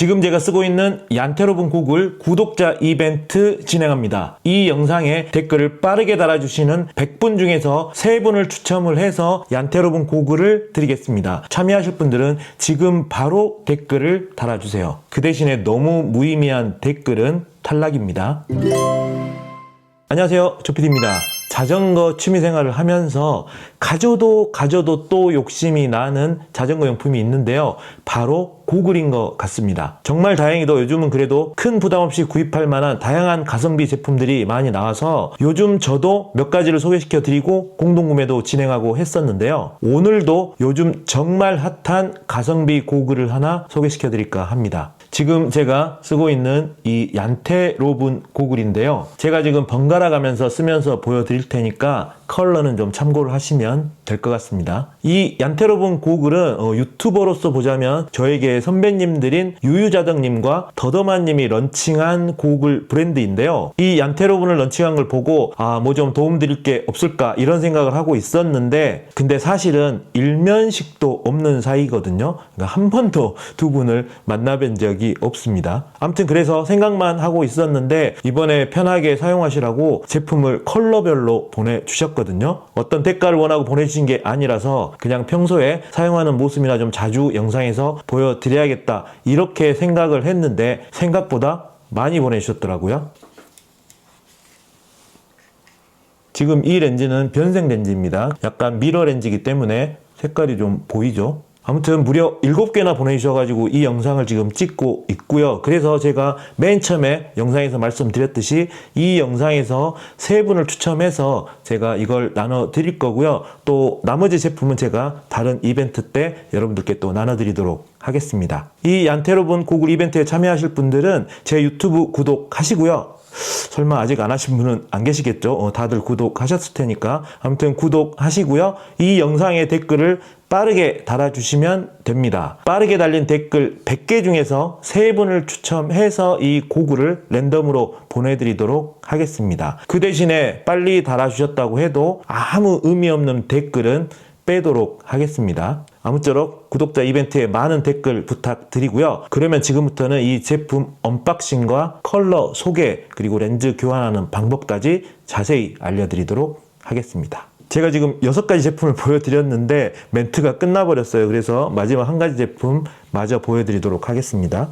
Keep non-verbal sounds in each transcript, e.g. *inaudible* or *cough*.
지금 제가 쓰고 있는 얀테로분 고글 구독자 이벤트 진행합니다. 이 영상에 댓글을 빠르게 달아주시는 100분 중에서 3분을 추첨을 해서 얀테로분 고글을 드리겠습니다. 참여하실 분들은 지금 바로 댓글을 달아주세요. 그 대신에 너무 무의미한 댓글은 탈락입니다. 안녕하세요. 조피디입니다. 자전거 취미 생활을 하면서 가져도 가져도 또 욕심이 나는 자전거 용품이 있는데요. 바로 고글인 것 같습니다. 정말 다행히도 요즘은 그래도 큰 부담 없이 구입할 만한 다양한 가성비 제품들이 많이 나와서 요즘 저도 몇 가지를 소개시켜 드리고 공동구매도 진행하고 했었는데요. 오늘도 요즘 정말 핫한 가성비 고글을 하나 소개시켜 드릴까 합니다. 지금 제가 쓰고 있는 이 얀테로분 고글인데요. 제가 지금 번갈아 가면서 쓰면서 보여드릴 테니까 컬러는 좀 참고를 하시면 될 것 같습니다. 이 얀테로분 고글은 어, 유튜버로서 보자면 저에게 선배님들인 유유자덕님과 더더만님이 런칭한 고글 브랜드인데요. 이 얀테로분을 런칭한 걸 보고 아 뭐 좀 도움드릴 게 없을까 이런 생각을 하고 있었는데 근데 사실은 일면식도 없는 사이거든요. 그러니까 한 번도 두 분을 만나뵌 적이 없습니다. 아무튼 그래서 생각만 하고 있었는데 이번에 편하게 사용하시라고 제품을 컬러별로 보내주셨거든요. 어떤 대가를 원하고 보내주신 게 아니라서 그냥 평소에 사용하는 모습이나 좀 자주 영상에서 보여드려야겠다 이렇게 생각을 했는데 생각보다 많이 보내주셨더라고요. 지금 이 렌즈는 변색 렌즈입니다. 약간 미러 렌즈이기 때문에 색깔이 좀 보이죠? 아무튼 무려 7개나 보내주셔가지고 이 영상을 지금 찍고 있고요. 그래서 제가 맨 처음에 영상에서 말씀드렸듯이 이 영상에서 세 분을 추첨해서 제가 이걸 나눠 드릴 거고요. 또 나머지 제품은 제가 다른 이벤트 때 여러분들께 또 나눠드리도록 하겠습니다. 이 얀테로분 고글 이벤트에 참여하실 분들은 제 유튜브 구독하시고요. 설마 아직 안 하신 분은 안 계시겠죠? 어, 다들 구독하셨을 테니까. 아무튼 구독하시고요. 이 영상의 댓글을 빠르게 달아주시면 됩니다. 빠르게 달린 댓글 100개 중에서 3분을 추첨해서 이 고글을 랜덤으로 보내드리도록 하겠습니다. 그 대신에 빨리 달아주셨다고 해도 아무 의미 없는 댓글은 빼도록 하겠습니다. 아무쪼록 구독자 이벤트에 많은 댓글 부탁드리고요. 그러면 지금부터는 이 제품 언박싱과 컬러 소개 그리고 렌즈 교환하는 방법까지 자세히 알려드리도록 하겠습니다. 제가 지금 여섯 가지 제품을 *laughs* 보여드렸는데 멘트가 끝나버렸어요. 그래서 마지막 한 가지 제품 마저 보여드리도록 하겠습니다.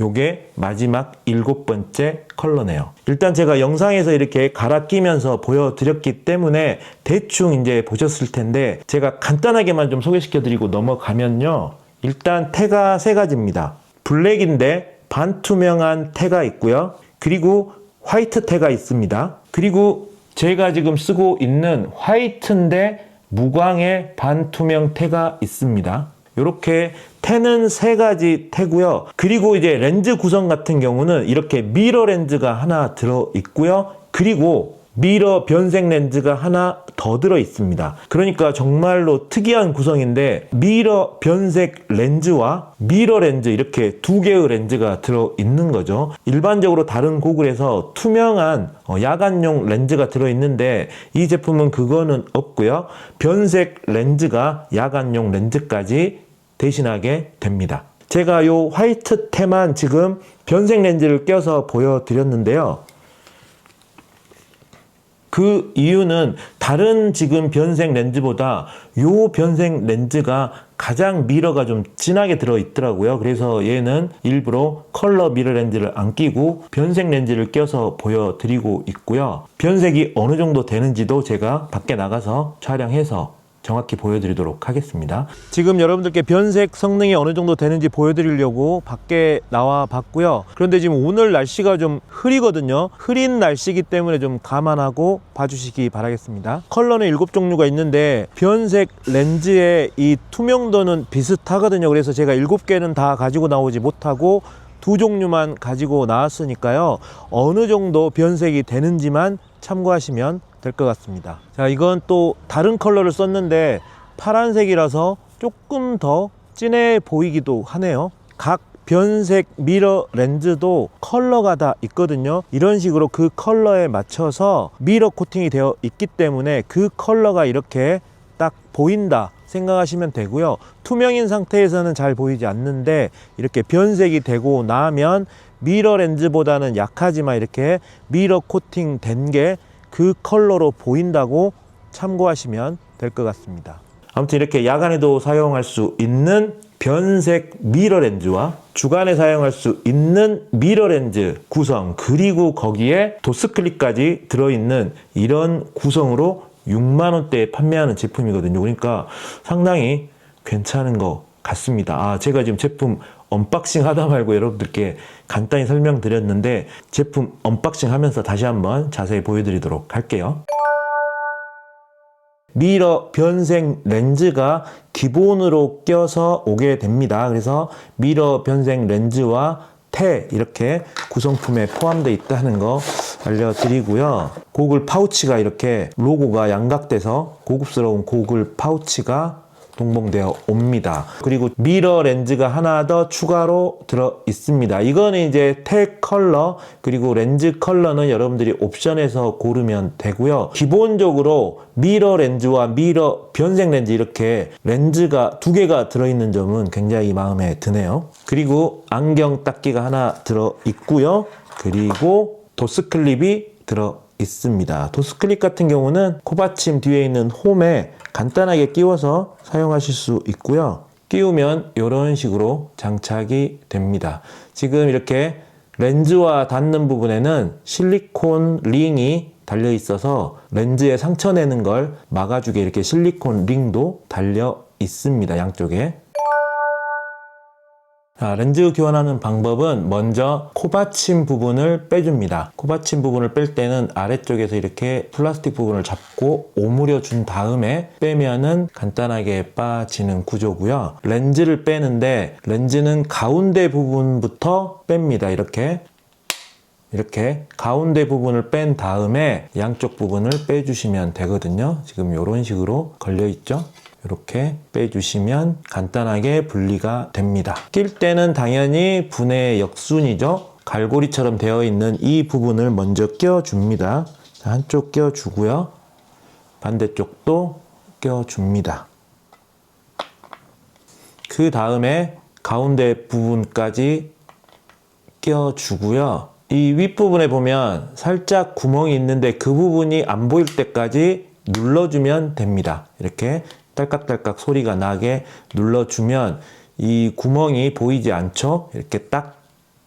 요게 마지막 일곱 번째 컬러네요. 일단 제가 영상에서 이렇게 갈아 끼면서 보여드렸기 때문에 대충 이제 보셨을 텐데 제가 간단하게만 좀 소개시켜 드리고 넘어가면요. 일단 태가 세 가지입니다. 블랙인데 반투명한 태가 있고요. 그리고 화이트 태가 있습니다. 그리고 제가 지금 쓰고 있는 화이트인데 무광의 반투명 태가 있습니다. 이렇게 태는 세 가지 태고요. 그리고 이제 렌즈 구성 같은 경우는 이렇게 미러 렌즈가 하나 들어 있고요. 그리고 미러 변색 렌즈가 하나 더 들어 있습니다. 그러니까 정말로 특이한 구성인데 미러 변색 렌즈와 미러 렌즈 이렇게 두 개의 렌즈가 들어 있는 거죠. 일반적으로 다른 고글에서 투명한 어, 야간용 렌즈가 들어 있는데 이 제품은 그거는 없고요. 변색 렌즈가 야간용 렌즈까지 대신하게 됩니다. 제가 요 화이트 테만 지금 변색 렌즈를 껴서 보여드렸는데요. 그 이유는 다른 지금 변색 렌즈보다 요 변색 렌즈가 가장 미러가 좀 진하게 들어 있더라고요. 그래서 얘는 일부러 컬러 미러 렌즈를 안 끼고 변색 렌즈를 껴서 보여드리고 있고요. 변색이 어느 정도 되는지도 제가 밖에 나가서 촬영해서 정확히 보여드리도록 하겠습니다. 지금 여러분들께 변색 성능이 어느 정도 되는지 보여드리려고 밖에 나와 봤고요. 그런데 지금 오늘 날씨가 좀 흐리거든요. 흐린 날씨이기 때문에 좀 감안하고 봐주시기 바라겠습니다. 컬러는 일곱 종류가 있는데 변색 렌즈의 이 투명도는 비슷하거든요. 그래서 제가 일곱 개는 다 가지고 나오지 못하고 두 종류만 가지고 나왔으니까요. 어느 정도 변색이 되는지만 참고하시면 될 것 같습니다. 자, 이건 또 다른 컬러를 썼는데 파란색이라서 조금 더 진해 보이기도 하네요. 각 변색 미러 렌즈도 컬러가 다 있거든요. 이런 식으로 그 컬러에 맞춰서 미러 코팅이 되어 있기 때문에 그 컬러가 이렇게 딱 보인다 생각하시면 되고요. 투명인 상태에서는 잘 보이지 않는데 이렇게 변색이 되고 나면 미러 렌즈보다는 약하지만 이렇게 미러 코팅 된 게 그 컬러로 보인다고 참고하시면 될 것 같습니다. 아무튼 이렇게 야간에도 사용할 수 있는 변색 미러 렌즈와 주간에 사용할 수 있는 미러 렌즈 구성 그리고 거기에 도스클립까지 들어있는 이런 구성으로 6만 원대에 판매하는 제품이거든요. 그러니까 상당히 괜찮은 것 같습니다. 아, 제가 지금 제품 언박싱 하다 말고 여러분들께 간단히 설명드렸는데 제품 언박싱 하면서 다시 한번 자세히 보여드리도록 할게요. 미러 변색 렌즈가 기본으로 껴서 오게 됩니다. 그래서 미러 변색 렌즈와 테 이렇게 구성품에 포함되어 있다는 거 알려드리고요. 고글 파우치가 이렇게 로고가 양각돼서 고급스러운 고글 파우치가 동봉되어 옵니다. 그리고 미러 렌즈가 하나 더 추가로 들어 있습니다. 이거는 이제 테 컬러 그리고 렌즈 컬러는 여러분들이 옵션에서 고르면 되고요. 기본적으로 미러 렌즈와 미러 변색 렌즈 이렇게 렌즈가 두 개가 들어 있는 점은 굉장히 마음에 드네요. 그리고 안경 닦기가 하나 들어 있고요. 그리고 도스 클립이 들어 있습니다. 도스 클립 같은 경우는 코받침 뒤에 있는 홈에 간단하게 끼워서 사용하실 수 있고요. 끼우면 이런 식으로 장착이 됩니다. 지금 이렇게 렌즈와 닿는 부분에는 실리콘 링이 달려 있어서 렌즈에 상처 내는 걸 막아주게 이렇게 실리콘 링도 달려 있습니다. 양쪽에. 자, 렌즈 교환하는 방법은 먼저 코받침 부분을 빼줍니다. 코받침 부분을 뺄 때는 아래쪽에서 이렇게 플라스틱 부분을 잡고 오므려 준 다음에 빼면은 간단하게 빠지는 구조고요. 렌즈를 빼는데 렌즈는 가운데 부분부터 뺍니다. 이렇게 이렇게 가운데 부분을 뺀 다음에 양쪽 부분을 빼주시면 되거든요. 지금 이런 식으로 걸려 있죠. 이렇게 빼주시면 간단하게 분리가 됩니다. 낄 때는 당연히 분해 역순이죠. 갈고리처럼 되어 있는 이 부분을 먼저 껴줍니다. 자, 한쪽 껴주고요. 반대쪽도 껴줍니다. 그 다음에 가운데 부분까지 껴주고요. 이 윗부분에 보면 살짝 구멍이 있는데 그 부분이 안 보일 때까지 눌러주면 됩니다. 이렇게 딸깍딸깍 소리가 나게 눌러주면 이 구멍이 보이지 않죠? 이렇게 딱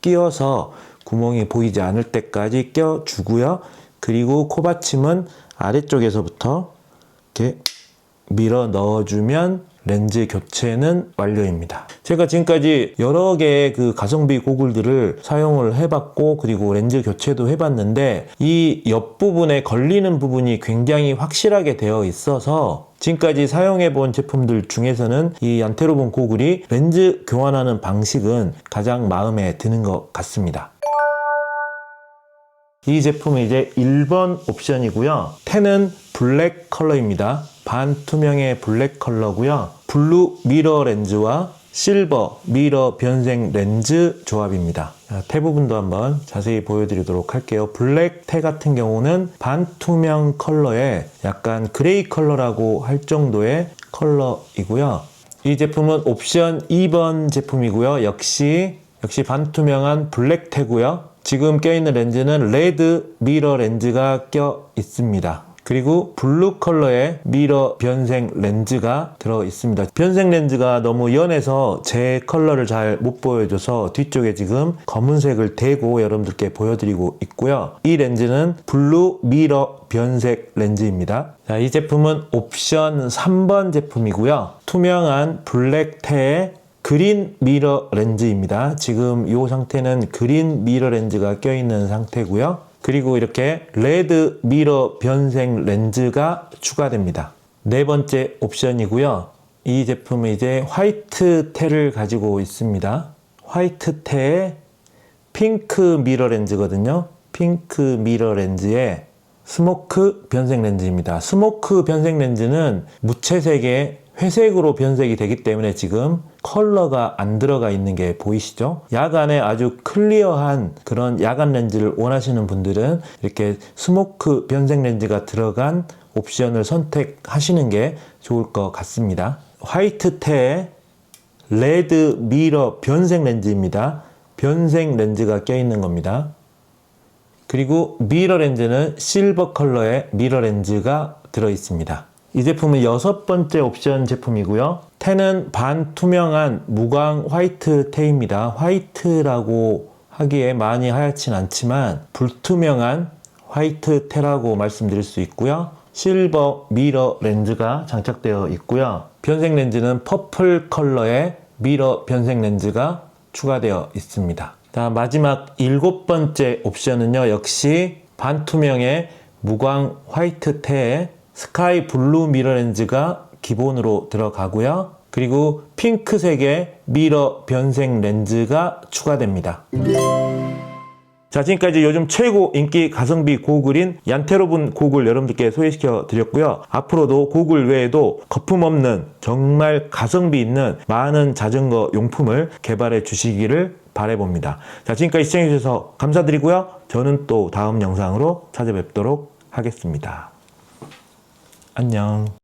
끼워서 구멍이 보이지 않을 때까지 껴주고요. 그리고 코받침은 아래쪽에서부터 이렇게 밀어 넣어주면 렌즈 교체는 완료입니다. 제가 지금까지 여러 개의 그 가성비 고글들을 사용을 해봤고 그리고 렌즈 교체도 해봤는데 이 옆부분에 걸리는 부분이 굉장히 확실하게 되어 있어서 지금까지 사용해본 제품들 중에서는 이 안테로본 고글이 렌즈 교환하는 방식은 가장 마음에 드는 것 같습니다. 이 제품은 이제 1번 옵션이고요. 텐은 블랙 컬러입니다. 반투명의 블랙 컬러고요. 블루 미러 렌즈와 실버 미러 변색 렌즈 조합입니다. 자, 테 부분도 한번 자세히 보여드리도록 할게요. 블랙 테 같은 경우는 반투명 컬러의 약간 그레이 컬러라고 할 정도의 컬러이고요. 이 제품은 옵션 2번 제품이고요. 역시 역시 반투명한 블랙 테고요. 지금 껴있는 렌즈는 레드 미러 렌즈가 껴 있습니다. 그리고 블루 컬러의 미러 변색 렌즈가 들어 있습니다. 변색 렌즈가 너무 연해서 제 컬러를 잘 못 보여줘서 뒤쪽에 지금 검은색을 대고 여러분들께 보여드리고 있고요. 이 렌즈는 블루 미러 변색 렌즈입니다. 자, 이 제품은 옵션 3번 제품이고요. 투명한 블랙 테에 그린 미러 렌즈입니다. 지금 이 상태는 그린 미러 렌즈가 껴있는 상태고요. 그리고 이렇게 레드 미러 변색 렌즈가 추가됩니다. 네 번째 옵션이고요. 이 제품은 이제 화이트 테를 가지고 있습니다. 화이트 테에 핑크 미러 렌즈거든요. 핑크 미러 렌즈에 스모크 변색 렌즈입니다. 스모크 변색 렌즈는 무채색의 회색으로 변색이 되기 때문에 지금 컬러가 안 들어가 있는 게 보이시죠? 야간에 아주 클리어한 그런 야간 렌즈를 원하시는 분들은 이렇게 스모크 변색 렌즈가 들어간 옵션을 선택하시는 게 좋을 것 같습니다. 화이트태에 레드 미러 변색 렌즈입니다. 변색 렌즈가 껴있는 겁니다. 그리고 미러 렌즈는 실버 컬러의 미러 렌즈가 들어 있습니다. 이 제품은 여섯 번째 옵션 제품이고요. 테는 반투명한 무광 화이트 테입니다. 화이트라고 하기에 많이 하얗진 않지만 불투명한 화이트 테라고 말씀드릴 수 있고요. 실버 미러 렌즈가 장착되어 있고요. 변색 렌즈는 퍼플 컬러의 미러 변색 렌즈가 추가되어 있습니다. 자, 마지막 일곱 번째 옵션은요, 역시 반투명의 무광 화이트 테에 스카이 블루 미러 렌즈가 기본으로 들어가고요. 그리고 핑크색의 미러 변색 렌즈가 추가됩니다. 자, 지금까지 요즘 최고 인기 가성비 고글인 얀테로분 고글 여러분들께 소개시켜 드렸고요. 앞으로도 고글 외에도 거품 없는 정말 가성비 있는 많은 자전거 용품을 개발해 주시기를 바래봅니다. 자, 지금까지 시청해 주셔서 감사드리고요. 저는 또 다음 영상으로 찾아뵙도록 하겠습니다. 안녕.